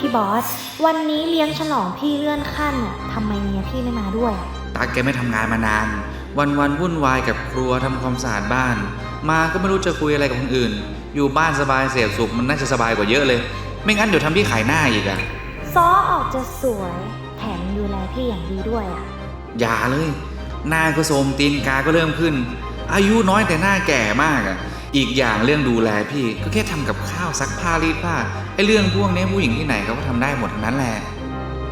พี่บอส วันนี้เลี้ยงฉลองพี่เลื่อนขั้นอะทำไมเมียพี่ไม่มาด้วยอะตั๊กแกไม่ทำงานมานาน วันวันๆวุ่นวายกับครัวทำความสะอาดบ้าน มาก็ไม่รู้จะคุยอะไรกับคนอื่น อยู่บ้านสบายเสียบสุขมันน่าจะสบายกว่าเยอะเลย ไม่งั้นเดี๋ยวทำพี่ขายหน้าอีกอะซอออกจะสวย แถมดูแลพี่อย่างดีด้วยอะอย่าเลย หน้าก็โทรมตีนกาก็เริ่มขึ้น อายุน้อยแต่หน้าแก่มากอะ อีกอย่างเรื่องดูแลพี่ก็แค่ทำกับข้าวซักผ้ารีดผ้าไอ้เรื่องพวกนี้ผู้หญิงที่ไหนเขาก็ทำได้หมดทั้งนั้นแหละ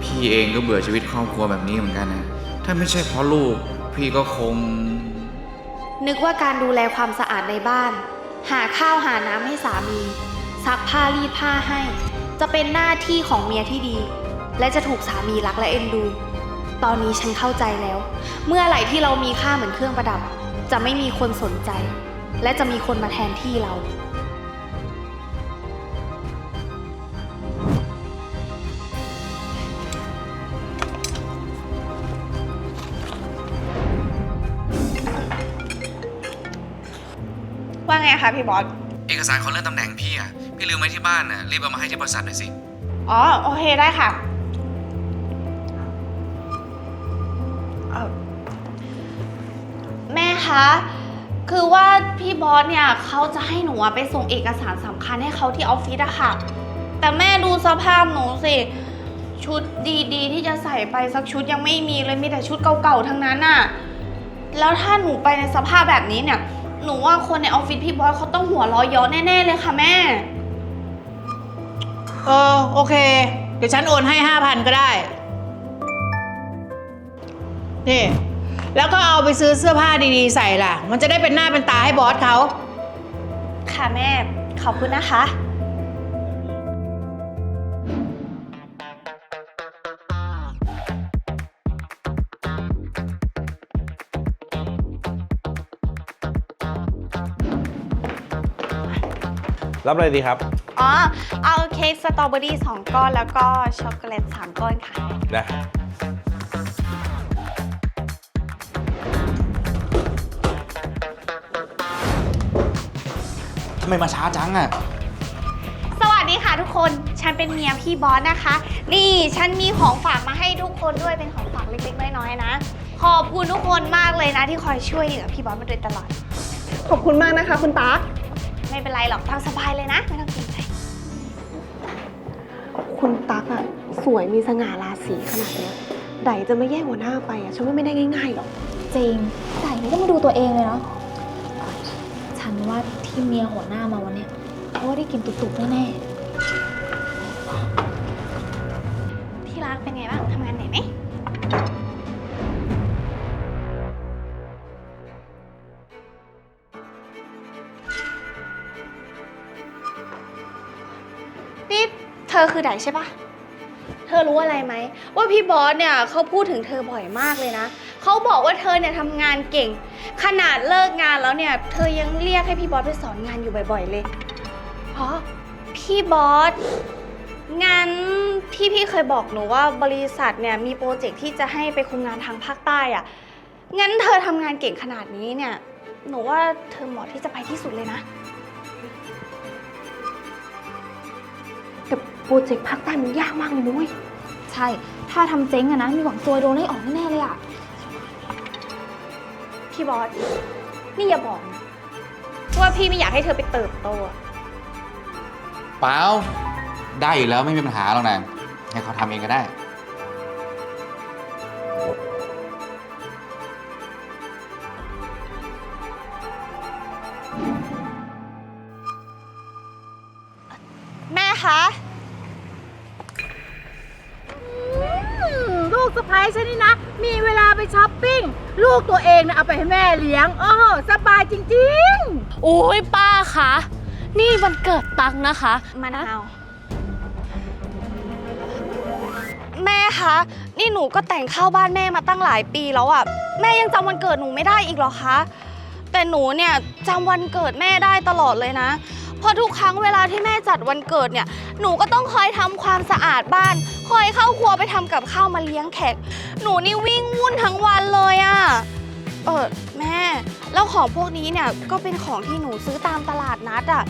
พี่เองก็เบื่อชีวิตครอบครัวแบบนี้เหมือนกันนะถ้าไม่ใช่เพราะลูก พี่ก็คง นึกว่าการดูแลความสะอาดในบ้าน หาข้าวหาน้ำให้สามี ซักผ้ารีดผ้าให้ จะเป็นหน้าที่ของเมียที่ดี และจะถูกสามีรักและเอ็นดู ตอนนี้ฉันเข้าใจแล้ว เมื่อไหร่ที่เรามีค่าเหมือนเครื่องประดับ จะไม่มีคนสนใจ และจะมีคนมาแทนที่เรา ว่าไงคะพี่บอส เอกสารขอเลื่อนตำแหน่งพี่อะ พี่ลืมไว้ที่บ้านน่ะ รีบเอามาให้ที่บริษัทหน่อยสิ อ๋อ โอเคได้ค่ะเอ่อแม่คะ คือว่าพี่บอสเนี่ยเขาจะให้หนูอะไปส่งเอกสารสำคัญให้เขาที่ออฟฟิศอะค่ะ แต่แม่ดูสภาพหนูสิ ชุดดีๆ ที่จะใส่ไปสักชุดยังไม่มีเลยมีแต่ชุดเก่าๆทั้งนั้นอะแล้วถ้าหนูไปในสภาพแบบนี้เนี่ย หนูว่าคนในออฟฟิศพี่บอสเขาต้องหัวเร้อยย้อนแน่ๆเลยค่ะแม่ เออโอเค เดี๋ยวฉันโอนให้ห้าพันก็ได้ นี่ แล้วก็เอาไปซื้อเสื้อผ้าดีๆ ใส่ล่ะ มันจะได้เป็นหน้าเป็นตาให้บอสเขา ค่ะแม่ ขอบคุณนะคะ รับอะไรดีครับ อ๋อ เอาเค้กสตรอเบอรี่สองก้อนแล้วก็ช็อกโกแลตสามก้อนค่ะ นะ ไมมาช้าจังอะสวัสดีค่ะทุกคน ฉันเป็นเมียพี่บอสนะคะ นี่ฉันมีของฝากมาให้ทุกคนด้วยเป็นของฝากเล็กๆน้อยๆนะ ขอบคุณทุกคนมากเลยนะ ที่คอยช่วยเหลือพี่บอสมาโดยตลอด ขอบคุณมากนะคะ คุณตั๊กไม่เป็นไรหรอกตามสบายเลยนะ ไม่ต้องเกรงใจ คุณตั๊กอะสวยมีสง่าราศีขนาดเนี้ยไดจะไม่แย่งหัวหน้าไปอะฉันว่าไม่ได้ง่ายๆหรอก จริงแต่นี่ก็มาดูตัวเองเลยเนาะฉันว่า ที่เมียหัวหน้ามาวันเนี้ยเพราะว่าได้กินตุกๆแน่ที่รักเป็นไงบ้างทำงานเหนื่อยไหม นี่เธอคือไดใช่ปะ เธอรู้อะไรไหม ว่าพี่บอสเนี่ยเขาพูดถึงเธอบ่อยมากเลยนะ เขาบอกว่าเธอเนี่ยทำงานเก่ง ขนาดเลิกงานแล้วเนี่ย เธอยังเรียกให้พี่บอสไปสอนงานอยู่บ่อยๆเลยเพราะพี่บอส งั้นที่พี่เคยบอกหนูว่าบริษัทเนี่ยมีโปรเจกต์ที่จะให้ไปคุมงานทางภาคใต้อะงั้นเธอทำงานเก่งขนาดนี้เนี่ย หนูว่าเธอเหมาะที่จะไปที่สุดเลยนะ แต่โปรเจกต์ภาคใต้มันยากมากเลยนุ้ยๆใช่ ถ้าทำเจ๊งอะนะ มีหวังซวยโดนไล่ออกแน่ๆเลยอะ พี่บอส นี่อย่าบอกนะว่าพี่ไม่อยากให้เธอไปเติบโตอะเปล่าได้อยู่แล้วไม่มีปัญหาหรอกนะให้เขาทำเองก็ได้ แม่คะ ลู กสะพ้ายฉันนี่นะ มีเวลาไปช้อปปิ้ง ลูกตัวเองนะเอาไปให้แม่เลี้ยงโอ้โหสบายจริงๆโอ้ยป้าคะ นี่วันเกิดตังนะคะ มะนาวแม่คะนี่หนูก็แต่งเข้าบ้านแม่มาตั้งหลายปีแล้วอะแม่ยังจำวันเกิดหนูไม่ได้อีกเหรอคะแต่หนูเนี่ยจำวันเกิดแม่ได้ตลอดเลยนะเพราะทุกครั้งเวลาที่แม่จัดวันเกิดเนี่ย หนูก็ต้องคอยทำความสะอาดบ้าน คอยเข้าครัวไปทำกับข้าวมาเลี้ยงแขก หนูนี่วิ่งวุ่นทั้งวันเลยอะเออแม่ แล้วของพวกนี้เนี่ยก็เป็นของที่หนูซื้อตามตลาดนัดอะ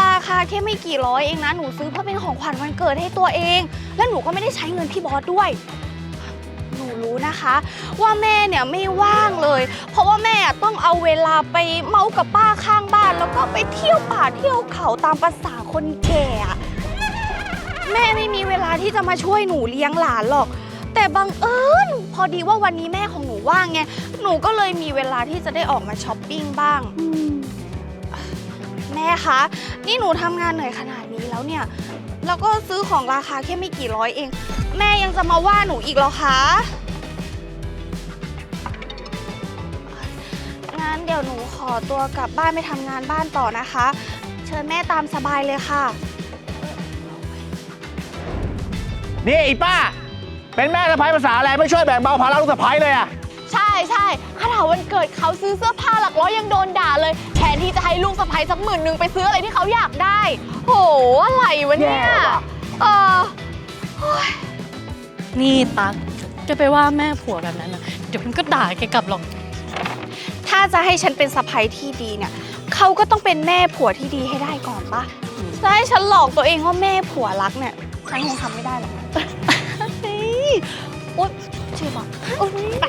ราคาแค่ไม่กี่ร้อยเองนะ หนูซื้อเพื่อเป็นของขวัญวันเกิดให้ตัวเอง และหนูก็ไม่ได้ใช้เงินพี่บอสด้วย หนูรู้นะคะ ว่าแม่เนี่ยไม่ว่างเลย เพราะว่าแม่ต้องเอาเวลาไปเมากับป้าข้างบ้าน แล้วก็ไปเที่ยวป่าเที่ยวเขาตามภาษาคนแก่อะ แม่ไม่มีเวลาที่จะมาช่วยหนูเลี้ยงหลานหรอก แต่บังเอิญพอดีว่าวันนี้แม่ของหนูว่างไง หนูก็เลยมีเวลาที่จะได้ออกมาช้อปปิ้งบ้าง แม่คะ นี่หนูทำงานเหนื่อยขนาดนี้แล้วเนี่ย แล้วก็ซื้อของราคาแค่ไม่กี่ร้อยเอง แม่ยังจะมาว่าหนูอีกเหรอคะ งั้นเดี๋ยวหนูขอตัวกลับบ้านไปทำงานบ้านต่อนะคะ เชิญแม่ตามสบายเลยค่ะ นี่ไอ้ป้า เป็นแม่สะพ้ายภาษาอะไรไม่ช่วยแบ่งเบาภาระลูกสะพ้ายเลยอะใช่ใช่ขนาดวันเกิดเขาซื้อเสื้อผ้าหลักร้อยยังโดนด่าเลยแทนที่จะให้ลูกสะใภ้สักหมื่นหนึ่งไปซื้ออะไรที่เขาอยากได้ โห อะไรวะเนี่ย เออนี่ตั๊กจะไปว่าแม่ผัวแบบนั้นนะเดี๋ยวมันก็ด่าแกกลับหรอก ถ้าจะให้ฉันเป็นสะใภ้ที่ดีเนี่ยเขาก็ต้องเป็นแม่ผัวที่ดีให้ได้ก่อนปะจะให้ฉันหลอกตัวเองว่าแม่ผัวรักเนี่ย ฉันคงทำไม่ได้หรอกนะนี่ โอ๊ยชื่อบอกโอ๊ยไป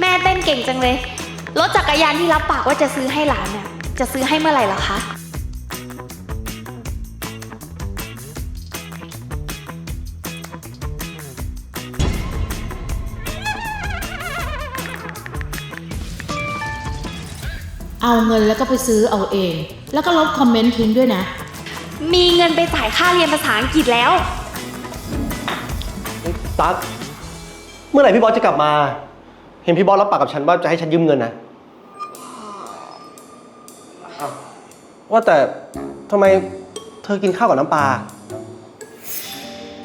แม่เต้นเก่งจังเลย รถจักรยานที่รับปากว่าจะซื้อให้หลานเนี่ย จะซื้อให้เมื่อไหร่ล่ะคะ เอาเงินแล้วก็ไปซื้อเอาเอง แล้วก็ลบคอมเมนต์ทิ้งด้วยนะ มีเงินไปจ่ายค่าเรียนภาษาอังกฤษแล้ว ตั๊กเมื่อไหร่พี่บอสจะกลับมา เห็นพี่บอสรับปากกับฉันว่าจะให้ฉันยืมเงินนะอ้าวว่าแต่ทำไมเธอกินข้าวกับน้ำปลา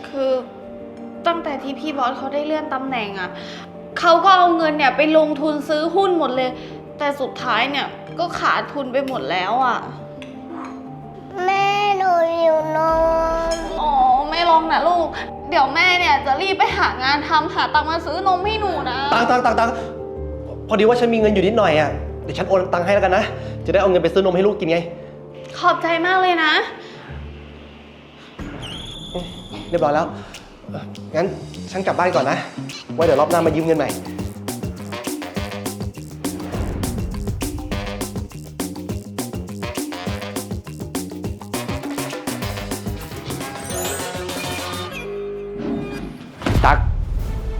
คือตั้งแต่ที่พี่บอสเขาได้เลื่อนตำแหน่งอะ่ะเขาก็เอาเงินเนี่ยไปลงทุนซื้อหุ้นหมดเลย แต่สุดท้ายเนี่ย ก็ขาดทุนไปหมดแล้วอะ่ะ แม่หนูหิวนม อ๋อไม่ลองนะลูก เดี๋ยวแม่เนี่ยจะรีบไปหางานทำหาตังค์มาซื้อนมให้หนูนะตังตังตังตังพอดีว่าฉันมีเงินอยู่นิดหน่อยอะ เดี๋ยวฉันโอนตังค์ให้แล้วกันนะ จะได้เอาเงินไปซื้อนมให้ลูกกินไง ขอบใจมากเลยนะ เรียบร้อยแล้วเอ่องั้นฉันกลับบ้านก่อนนะ ไว้เดี๋ยวรอบหน้ามายืมเงินใหม่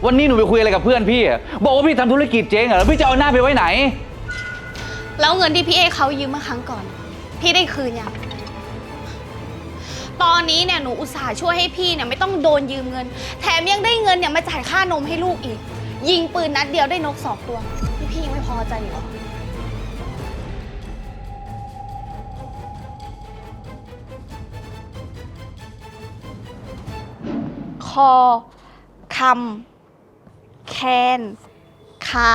วันนี้หนูไปคุยอะไรกับเพื่อนพี่อะบอกว่าพี่ทำธุรกิจเจ๊งอะแล้วพี่จะเอาหน้าไปไว้ไหน แล้วเงินที่พี่เอเขายืมเมื่อครั้งก่อน พี่ได้คืนยัง ตอนนี้เนี่ยหนูอุตส่าห์ช่วยให้พี่เนี่ยไม่ต้องโดนยืมเงิน แถมยังได้เงินเนี่ยมาจ่ายค่านมให้ลูกอีก ยิงปืนนัดเดียวได้นกสองตัวนี่พี่ยังไม่พอใจอีกเหรอ คอคำ แคนคา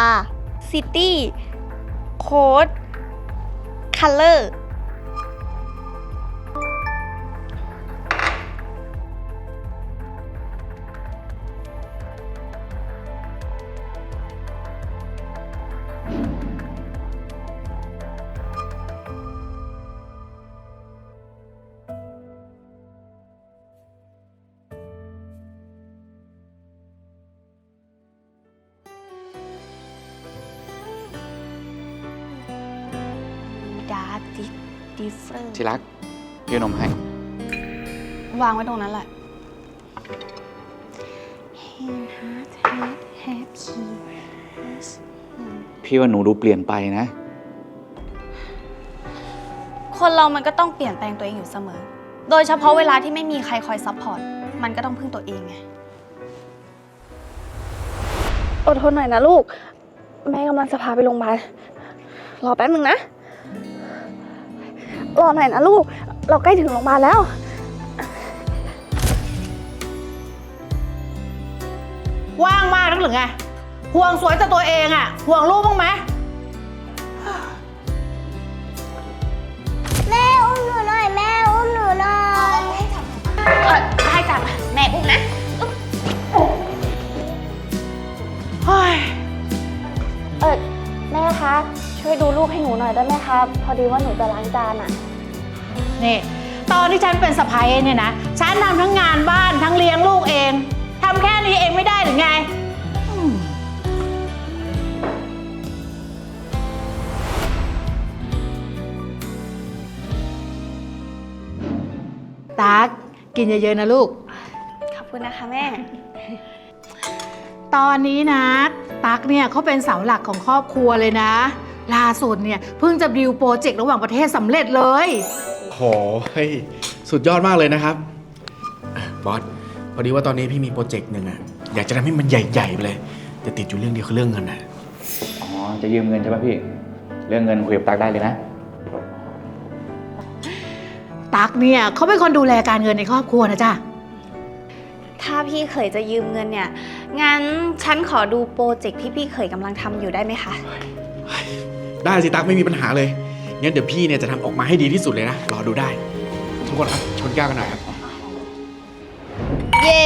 ดิดิเฟอร์ที่รักพี่เอานมให้ วางไว้ตรงนั้นแหละ Hand, heart, head, head, key, yes พี่ว่าหนูดูเปลี่ยนไปนะ คนเรามันก็ต้องเปลี่ยนแปลงตัวเองอยู่เสมอ โดยเฉพาะเวลาที่ไม่มีใครคอยซัพพอร์ต มันก็ต้องพึ่งตัวเองไง อดทนหน่อยนะลูก แม่กำลังจะพาไปโรงพยาบาล รอแป๊บนึงนะ รอหน่อยนะลูก เราใกล้ถึงโรงพยาบาลแล้ว ว่างมากนักหรือไงห่วงสวยแต่ตัวเองอะห่วงลูกบ้างไหมแม่อุ้มหนูหน่อย แม่อุ้มหนูหน่อย เออได้จ้ะแม่อุ้มนะ ช่วยดูลูกให้หนูหน่อยได้ไหมคะพอดีว่าหนูจะล้างจานอะนี่ตอนที่ฉันเป็นสะพ้ายเนี่ยนะ ฉันทำทั้งงานบ้านทั้งเลี้ยงลูกเองทำแค่นี้เองไม่ได้หรือไงอืมตักกินเยอะๆนะลูก ขอบคุณนะคะแม่ ตอนนี้นะ ตักเนี่ยเขาเป็นเสาหลักของครอบครัวเลยนะ ล่าสุดเนี่ยเพิ่งจะดิวโปรเจกต์ระหว่างประเทศสำเร็จเลย โหยสุดยอดมากเลยนะครับอะบอส พอดีว่าตอนนี้พี่มีโปรเจกต์หนึ่งอะอยากจะทำให้มันใหญ่ๆไปเลย แต่ติดอยู่เรื่องเดียวคือเรื่องเงินนะอ๋อ จะยืมเงินใช่ป่ะพี่ เรื่องเงินคุยกับตักได้เลยนะ ตักเนี่ยเขาเป็นคนดูแลการเงินในครอบครัวนะจ๊ะ ถ้าพี่เคยจะยืมเงินเนี่ย งั้นฉันขอดูโปรเจกต์ที่พี่เคยกำลังทำอยู่ได้ไหมคะ ได้สิตั๊กไม่มีปัญหาเลย งั้นเดี๋ยวพี่เนี่ยจะทำออกมาให้ดีที่สุดเลยนะ รอดูได้ ทุกคนครับ ชนแก้วกันหน่อยครับ เย้